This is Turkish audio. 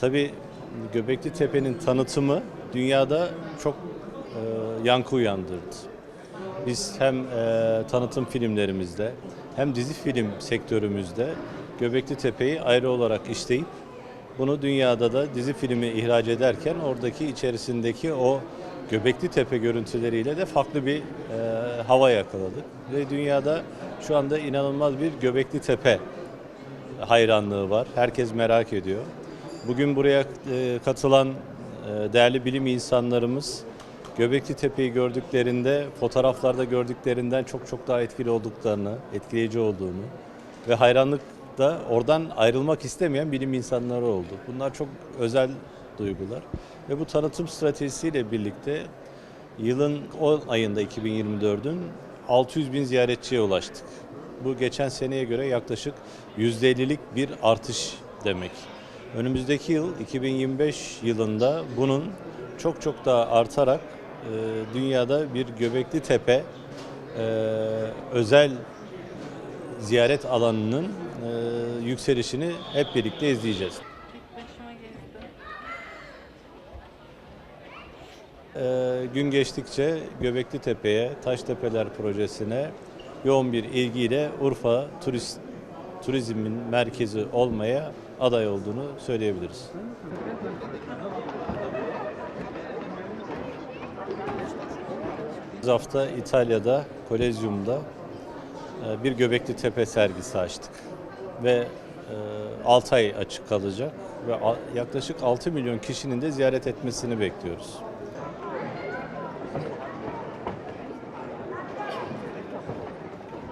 Tabii Göbekli Tepe'nin tanıtımı dünyada çok e, yankı uyandırdı. Biz hem e, tanıtım filmlerimizde hem dizi film sektörümüzde Göbekli Tepe'yi ayrı olarak işleyip bunu dünyada da dizi filmi ihraç ederken oradaki içerisindeki o Göbekli Tepe görüntüleriyle de farklı bir e, hava yakaladık. Ve dünyada şu anda inanılmaz bir Göbekli Tepe hayranlığı var. Herkes merak ediyor. Bugün buraya e, katılan e, değerli bilim insanlarımız Göbekli Tepe'yi gördüklerinde, fotoğraflarda gördüklerinden çok çok daha etkili olduklarını, etkileyici olduğunu ve hayranlık da oradan ayrılmak istemeyen bilim insanları oldu. Bunlar çok özel duygular ve bu tanıtım stratejisiyle birlikte yılın 10 ayında 2024'ün 600 bin ziyaretçiye ulaştık. Bu geçen seneye göre yaklaşık %50'lik bir artış demek. Önümüzdeki yıl 2025 yılında bunun çok çok daha artarak e, dünyada bir Göbekli Tepe e, özel ziyaret alanının e, yükselişini hep birlikte izleyeceğiz. E, gün geçtikçe Göbekli Tepe'ye, Taştepeler projesine yoğun bir ilgiyle Urfa turist turizmin merkezi olmaya aday olduğunu söyleyebiliriz. Biz hafta İtalya'da, Kolezyum'da e, bir Göbekli Tepe sergisi açtık. Ve 6 ay açık kalacak ve yaklaşık 6 milyon kişinin de ziyaret etmesini bekliyoruz.